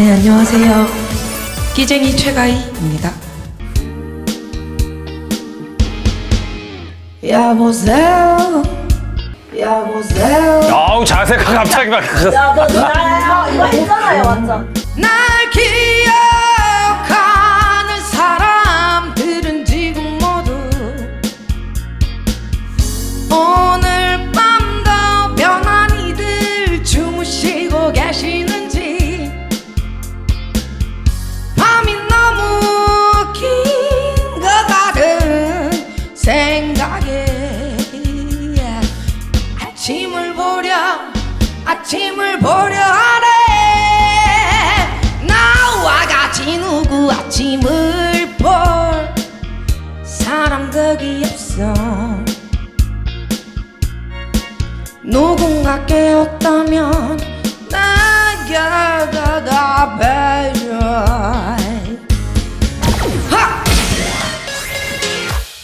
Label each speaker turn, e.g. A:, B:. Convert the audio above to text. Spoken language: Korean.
A: 안녕하세요. 끼쟁이 최가희입니다. 여보세요. 여보세요.
B: 아우 자세가 갑자기 막
C: 야, 너 누나야. 이거 했잖아요, 완전.
A: 날 보려. 아침을 보려 하네 나와 같이 누구 아침을 볼 사람들이 없어. 누군가 깨었다면